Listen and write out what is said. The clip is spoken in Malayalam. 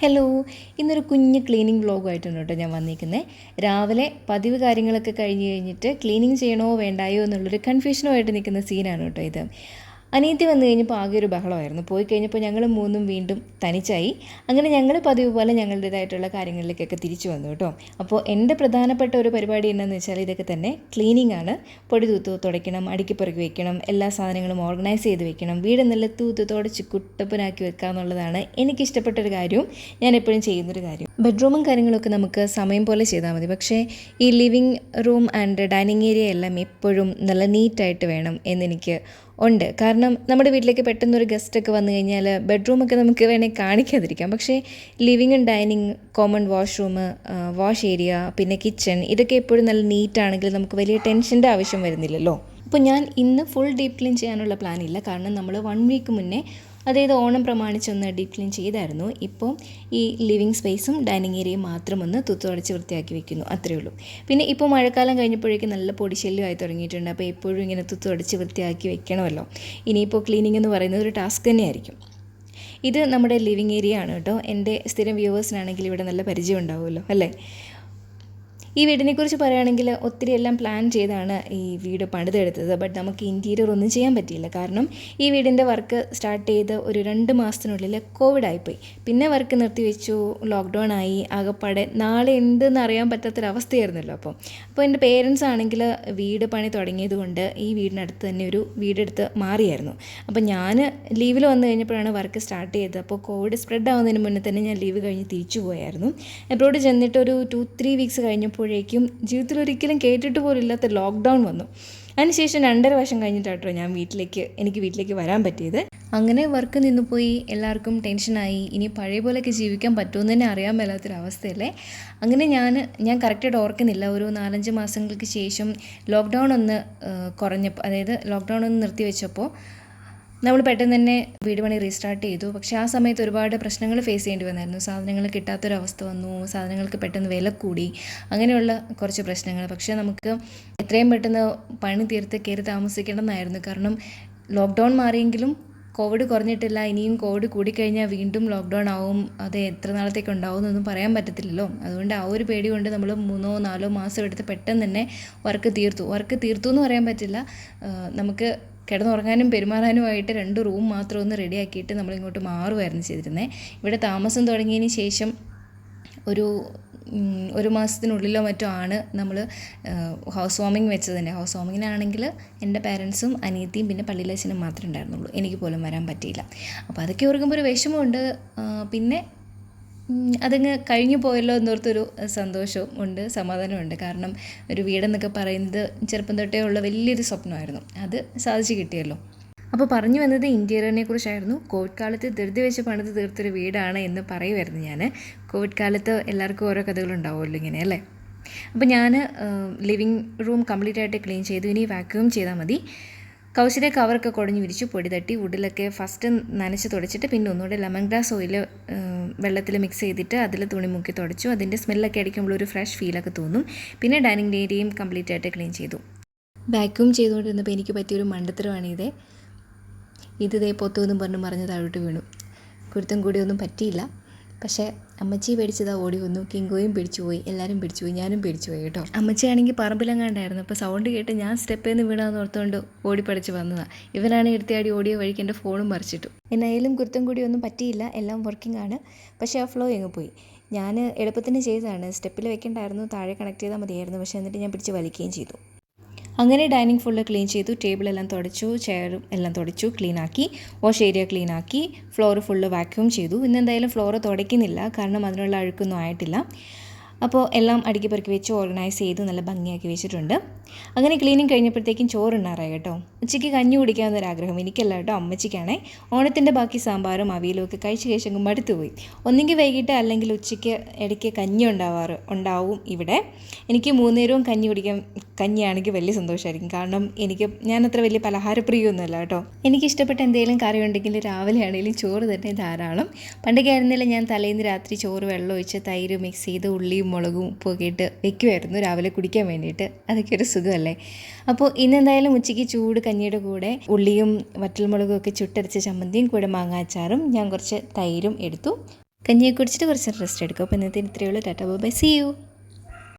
ഹലോ ഇന്നൊരു കുഞ്ഞ് ക്ലീനിങ് വ്ളോഗായിട്ടാണ് കേട്ടോ ഞാൻ വന്നിരിക്കുന്നത് രാവിലെ പതിവ് കാര്യങ്ങളൊക്കെ കഴിഞ്ഞ് കഴിഞ്ഞിട്ട് ക്ലീനിങ് ചെയ്യണോ വേണ്ടായോ എന്നുള്ളൊരു കൺഫ്യൂഷനുമായിട്ട് നിൽക്കുന്ന സീനാണ് കേട്ടോ ഇത്. അനിയത്തി വന്നു കഴിഞ്ഞപ്പോൾ ആകെ ഒരു ബഹളമായിരുന്നു. പോയി കഴിഞ്ഞപ്പോൾ ഞങ്ങൾ മൂന്നും വീണ്ടും തനിച്ചായി. അങ്ങനെ ഞങ്ങൾ പതിവ് പോലെ ഞങ്ങളുടേതായിട്ടുള്ള കാര്യങ്ങളിലേക്കൊക്കെ തിരിച്ചു വന്നു കേട്ടോ. അപ്പോൾ എന്റെ പ്രധാനപ്പെട്ട ഒരു പരിപാടി എന്താണെന്ന് വെച്ചാൽ ഇതൊക്കെ തന്നെ ക്ലീനിങ് ആണ്. പൊടി തൂത്ത് തുടയ്ക്കണം അടുക്കി പുറകി വെക്കണം എല്ലാ സാധനങ്ങളും ഓർഗനൈസ് ചെയ്ത് വെക്കണം. വീട് നല്ല തൂത്ത് തുടച്ച് കുട്ടപ്പനാക്കി വെക്കുക എന്നുള്ളതാണ് എനിക്കിഷ്ടപ്പെട്ട ഒരു കാര്യവും ഞാൻ എപ്പോഴും ചെയ്യുന്നൊരു കാര്യം. ബെഡ്റൂമും കാര്യങ്ങളൊക്കെ നമുക്ക് സമയം പോലെ ചെയ്താൽ മതി. പക്ഷേ ഈ living room and dining area എല്ലാം എപ്പോഴും നല്ല നീറ്റായിട്ട് വേണം എന്നെനിക്ക് ഉണ്ട്. കാരണം നമ്മുടെ വീട്ടിലേക്ക് പെട്ടെന്ന് പെട്ടെന്നൊരു ഗസ്റ്റൊക്കെ വന്നു കഴിഞ്ഞാൽ ബെഡ്റൂമൊക്കെ നമുക്ക് വേണമെങ്കിൽ കാണിക്കാതിരിക്കാം. പക്ഷേ ലിവിങ്ങും dining common washroom wash area പിന്നെ കിച്ചൺ ഇതൊക്കെ എപ്പോഴും നല്ല നീറ്റാണെങ്കിൽ നമുക്ക് വലിയ ടെൻഷന്റെ ആവശ്യം വരുന്നില്ലല്ലോ. അപ്പോൾ ഞാൻ ഇന്ന് ഫുൾ ഡീപ് ക്ലീൻ ചെയ്യാനുള്ള പ്ലാനില്ല കാരണം നമ്മൾ വൺ വീക്ക് മുന്നേ അതായത് ഓണം പ്രമാണിച്ചൊന്ന് ഡീപ് ക്ലീൻ ചെയ്തായിരുന്നു. ഇപ്പോൾ ഈ ലിവിങ് സ്പേസും ഡൈനിങ് ഏരിയയും മാത്രം ഒന്ന് തുത്തുടച്ച് വൃത്തിയാക്കി വെക്കുന്നു. അത്രയേ ഉള്ളൂ. പിന്നെ ഇപ്പോൾ മഴക്കാലം കഴിഞ്ഞപ്പോഴേക്കും നല്ല പൊടി പൊടിശല്യമായി തുടങ്ങിയിട്ടുണ്ട്. അപ്പോൾ എപ്പോഴും ഇങ്ങനെ തുത്തുടച്ച് വൃത്തിയാക്കി വെക്കണമല്ലോ. ഇനിയിപ്പോൾ ക്ലീനിങ് എന്ന് പറയുന്നത് ഒരു ടാസ്ക് തന്നെയായിരിക്കും. ഇത് നമ്മുടെ ലിവിങ് ഏരിയ ആണ് കേട്ടോ. എന്റെ സ്ഥിരം വ്യൂവേഴ്സിനാണെങ്കിൽ ഇവിടെ നല്ല പരിചയം ഉണ്ടാവുമല്ലോ അല്ലേ? ഈ വീടിനെക്കുറിച്ച് പറയുകയാണെങ്കിൽ ഒത്തിരി എല്ലാം പ്ലാൻ ചെയ്താണ് ഈ വീട് പണിതെടുത്തത്. ബട്ട് നമുക്ക് ഇന്റീരിയർ ഒന്നും ചെയ്യാൻ പറ്റിയില്ല. കാരണം ഈ വീടിന്റെ വർക്ക് സ്റ്റാർട്ട് ചെയ്ത് ഒരു രണ്ട് മാസത്തിനുള്ളിൽ കോവിഡ് ആയിപ്പോയി. പിന്നെ വർക്ക് നിർത്തിവെച്ചു. ലോക്ക്ഡൗൺ ആയി. ആകപ്പാടെ നാളെ എന്തെന്ന് അറിയാൻ പറ്റാത്തൊരവസ്ഥയായിരുന്നല്ലോ അപ്പോൾ അപ്പോൾ എന്റെ പേരൻസ് ആണെങ്കിൽ വീട് പണി തുടങ്ങിയത് കൊണ്ട് ഈ വീടിനടുത്ത് തന്നെ ഒരു വീടെടുത്ത് മാറിയായിരുന്നു. അപ്പോൾ ഞാൻ ലീവിൽ വന്നു കഴിഞ്ഞപ്പോഴാണ് വർക്ക് സ്റ്റാർട്ട് ചെയ്തത്. അപ്പോൾ കോവിഡ് സ്പ്രെഡ് ആവുന്നതിന് മുന്നേ തന്നെ ഞാൻ ലീവ് കഴിഞ്ഞ് തിരിച്ചു പോയായിരുന്നു. എബ്രോഡ് ചെന്നിട്ട് ഒരു ടു ത്രീ വീക്സ് കഴിഞ്ഞപ്പോൾ കഴിഞ്ഞപ്പോഴേക്കും ജീവിതത്തിൽ ഒരിക്കലും കേട്ടിട്ട് പോലും ഇല്ലാത്ത ലോക്ക്ഡൗൺ വന്നു. അതിനുശേഷം രണ്ടര വർഷം കഴിഞ്ഞിട്ടാട്ടോ ഞാൻ വീട്ടിലേക്ക് എനിക്ക് വീട്ടിലേക്ക് വരാൻ പറ്റിയത്. അങ്ങനെ വർക്ക് നിന്ന് പോയി എല്ലാവർക്കും ടെൻഷനായി ഇനി പഴയ പോലെയൊക്കെ ജീവിക്കാൻ പറ്റുമെന്ന് തന്നെ അറിയാൻ മേലാത്തൊരവസ്ഥയല്ലേ? അങ്ങനെ ഞാൻ ഞാൻ കറക്റ്റായിട്ട് ഓർക്കുന്നില്ല. ഒരു നാലഞ്ച് മാസങ്ങൾക്ക് ശേഷം ലോക്ക്ഡൗൺ ഒന്ന് കുറഞ്ഞപ്പോൾ അതായത് ലോക്ക്ഡൗൺ ഒന്ന് നിർത്തി വെച്ചപ്പോൾ നമ്മൾ പെട്ടെന്ന് തന്നെ വീട് പണി റീസ്റ്റാർട്ട് ചെയ്തു. പക്ഷെ ആ സമയത്ത് ഒരുപാട് പ്രശ്നങ്ങൾ ഫേസ് ചെയ്യേണ്ടി വന്നായിരുന്നു. സാധനങ്ങൾ കിട്ടാത്തൊരവസ്ഥ വന്നു. സാധനങ്ങൾക്ക് പെട്ടെന്ന് വില കൂടി. അങ്ങനെയുള്ള കുറച്ച് പ്രശ്നങ്ങൾ. പക്ഷേ നമുക്ക് എത്രയും പെട്ടെന്ന് പണി തീർത്ത് കയറി താമസിക്കണമെന്നായിരുന്നു കാരണം ലോക്ക്ഡൗൺ മാറിയെങ്കിലും കോവിഡ് കുറഞ്ഞിട്ടില്ല. ഇനിയും കോവിഡ് കൂടിക്കഴിഞ്ഞാൽ വീണ്ടും ലോക്ക്ഡൗൺ ആവും. അത് എത്ര നാളത്തേക്ക് ഉണ്ടാവും എന്നൊന്നും പറയാൻ പറ്റത്തില്ലല്ലോ. അതുകൊണ്ട് ആ ഒരു പേടി കൊണ്ട് നമ്മൾ മൂന്നോ നാലോ മാസം എടുത്ത് പെട്ടെന്ന് തന്നെ വർക്ക് തീർത്തു. വർക്ക് തീർത്തു എന്ന് പറയാൻ പറ്റില്ല. നമുക്ക് കിടന്നുറങ്ങാനും പെരുമാറാനുമായിട്ട് രണ്ട് റൂം മാത്രം ഒന്ന് റെഡിയാക്കിയിട്ട് നമ്മളിങ്ങോട്ട് മാറുമായിരുന്നു ചെയ്തിരുന്നത് ഇവിടെ താമസം തുടങ്ങിയതിന് ശേഷം ഒരു ഒരു മാസത്തിനുള്ളിലോ മറ്റോ ആണ് നമ്മൾ ഹൗസ് വാമിങ് വെച്ചത് തന്നെ ഹൗസ് വാമിങ്ങിനാണെങ്കിൽ എന്റെ പാരൻസും അനിയത്തിയും പിന്നെ പള്ളിയിലച്ഛനും മാത്രമേ ഉണ്ടായിരുന്നുള്ളൂ. എനിക്ക് പോലും വരാൻ പറ്റിയില്ല. അപ്പോൾ അതൊക്കെ ഓർക്കുമ്പോൾ ഒരു വിഷമമുണ്ട്. പിന്നെ അതങ്ങ് കഴിഞ്ഞു പോയല്ലോ എന്നോർത്തൊരു സന്തോഷവും ഉണ്ട് സമാധാനമുണ്ട് കാരണം ഒരു വീടെന്നൊക്കെ പറയുന്നത് ചെറുപ്പം തൊട്ടേ ഉള്ള വലിയൊരു സ്വപ്നമായിരുന്നു. അത് സാധിച്ചു കിട്ടിയല്ലോ. അപ്പോൾ പറഞ്ഞു വന്നത് ഇന്റീരിയറിനെ കുറിച്ചായിരുന്നു. കോവിഡ് കാലത്ത് ധൃതി വെച്ച് പണിത് തീർത്തൊരു വീടാണ് എന്ന് പറയുമായിരുന്നു ഞാൻ കോവിഡ് കാലത്ത് എല്ലാവർക്കും ഓരോ കഥകളുണ്ടാവുമല്ലോ ഇങ്ങനെ അല്ലേ? അപ്പോൾ ഞാൻ ലിവിങ് റൂം കംപ്ലീറ്റ് ആയിട്ട് ക്ലീൻ ചെയ്തു. ഇനി വാക്യൂം ചെയ്താൽ മതി. കൗശിലെ കവറൊക്കെ കുടഞ്ഞ് വിരിച്ചു പൊടി തട്ടി വുഡിലൊക്കെ ഫസ്റ്റ് നനച്ച് തുടച്ചിട്ട് പിന്നെ ഒന്നുകൂടെ ലെമൺ ഗ്രാസ് ഓയിൽ വെള്ളത്തിൽ മിക്സ് ചെയ്തിട്ട് അതിൽ തുണി മുക്കി തുടച്ചു. അതിന്റെ സ്മെല്ലൊക്കെ അടിക്കുമ്പോൾ ഒരു ഫ്രഷ് ഫീലൊക്കെ തോന്നും. പിന്നെ ഡൈനിങ് ഏരിയയും കംപ്ലീറ്റ് ആയിട്ട് ക്ലീൻ ചെയ്തു. വാക്യൂം ചെയ്തുകൊണ്ടിരുന്നപ്പോൾ എനിക്ക് പറ്റിയൊരു മണ്ടത്തരമാണിത്. ഇത് ഇതേ പൊത്തുമെന്നും പറഞ്ഞ് മറിഞ്ഞ് താഴോട്ട് വീണു. കുരുത്തം കൂടിയൊന്നും പറ്റിയില്ല. പക്ഷേ അമ്മച്ചി പേടിച്ചതാ ഓടി വന്നു. കിങ്കോയും പിടിച്ചു പോയി. എല്ലാവരും പിടിച്ചു പോയി. ഞാനും പിടിച്ചു പോയി കേട്ടോ. അമ്മച്ചിയാണെങ്കിൽ പറമ്പിലെങ്ങാണ്ടായിരുന്നു. അപ്പോൾ സൗണ്ട് കേട്ട് ഞാൻ സ്റ്റെപ്പിൽ നിന്ന് വീണാന്ന് ഓർത്തുകൊണ്ട് ഓടിപ്പടിച്ച് വന്നതാണ് ഇവനാണ് എടുത്തിയാടി ഓടിയ വഴിക്ക് എന്റെ ഫോണും മറിച്ചിട്ടു. എന്നായാലും കുരുത്തം കൂടിയൊന്നും പറ്റിയില്ല. എല്ലാം വർക്കിംഗ് ആണ്. പക്ഷേ ആ ഫ്ലോ എങ്ങ് പോയി. ഞാൻ എളുപ്പത്തിന് ചെയ്തതാണ്. സ്റ്റെപ്പിൽ വെക്കേണ്ടായിരുന്നു. താഴെ കണക്ട് ചെയ്താൽ മതിയായിരുന്നു. പക്ഷേ എന്നിട്ട് ഞാൻ പിടിച്ച് വലിക്കുകയും ചെയ്തു. അങ്ങനെ ഡൈനിങ് ഫുള്ള് ക്ലീൻ ചെയ്തു ടേബിളെല്ലാം തുടച്ചു ചെയറും എല്ലാം തുടച്ചു ക്ലീൻ ആക്കി വാഷ് ഏരിയ ക്ലീൻ ആക്കി ഫ്ലോർ ഫുള്ള് വാക്യൂം ചെയ്തു. ഇന്ന് എന്തായാലും ഫ്ലോർ തുടയ്ക്കുന്നില്ല. കാരണം അതിനുള്ള അഴുക്കൊന്നും ആയിട്ടില്ല. അപ്പോൾ എല്ലാം അടുക്കി പെറുക്കി വെച്ച് ഓർഗനൈസ് ചെയ്ത് നല്ല ഭംഗിയാക്കി വെച്ചിട്ടുണ്ട്. അങ്ങനെ ക്ലീനിങ് കഴിഞ്ഞപ്പോഴത്തേക്കും ചോറുണ്ണാറായി കേട്ടോ. ഉച്ചയ്ക്ക് കഞ്ഞി കുടിക്കാമെന്നൊരാഗ്രഹം എനിക്കല്ല കേട്ടോ അമ്മച്ചിക്കാണേ. ഓണത്തിന്റെ ബാക്കി സാമ്പാറും അവിയലും ഒക്കെ കഴിച്ച് കഴിച്ചെങ്കിൽ മടുത്തുപോയി ഒന്നെങ്കിൽ വൈകിട്ട് അല്ലെങ്കിൽ ഉച്ചയ്ക്ക് ഇടയ്ക്ക് കഞ്ഞി ഉണ്ടാവാറ് ഉണ്ടാവും ഇവിടെ. എനിക്ക് മൂന്നേരവും കഞ്ഞി കുടിക്കാൻ കഞ്ഞിയാണെങ്കിൽ വലിയ സന്തോഷമായിരിക്കും. കാരണം എനിക്ക് ഞാൻ അത്ര വലിയ പലഹാരപ്രിയൊന്നുമല്ല കേട്ടോ. എനിക്ക് ഇഷ്ടപ്പെട്ട എന്തെങ്കിലും കറി ഉണ്ടെങ്കിൽ രാവിലെ ആണെങ്കിലും ചോറ് തന്നെ ധാരാളം. പണ്ടൊക്കെ ആയിരുന്നില്ല ഞാൻ തലേന്ന് രാത്രി ചോറ് വെള്ളം ഒഴിച്ച് തൈര് മിക്സ് ചെയ്ത് ഉള്ളിയും മുളകും ഉപ്പൊക്കെ ഇട്ട് വെക്കുമായിരുന്നു രാവിലെ കുടിക്കാൻ വേണ്ടിയിട്ട്. അതൊക്കെ ഒരു സുഖമല്ലേ? അപ്പോൾ ഇന്നെന്തായാലും ഉച്ചയ്ക്ക് ചൂട് കഞ്ഞിയുടെ കൂടെ ഉള്ളിയും വറ്റൽമുളകും ഒക്കെ ചുട്ടരച്ച ചമ്മന്തിയും കൂടെ മാങ്ങാച്ചാറും ഞാൻ കുറച്ച് തൈരും എടുത്തു. കഞ്ഞിയെ കുടിച്ചിട്ട് കുറച്ച് റെസ്റ്റ് എടുക്കും. അപ്പോൾ ഇന്നത്തെ ഇത്രയേ ഉള്ളൂ. Tata by C U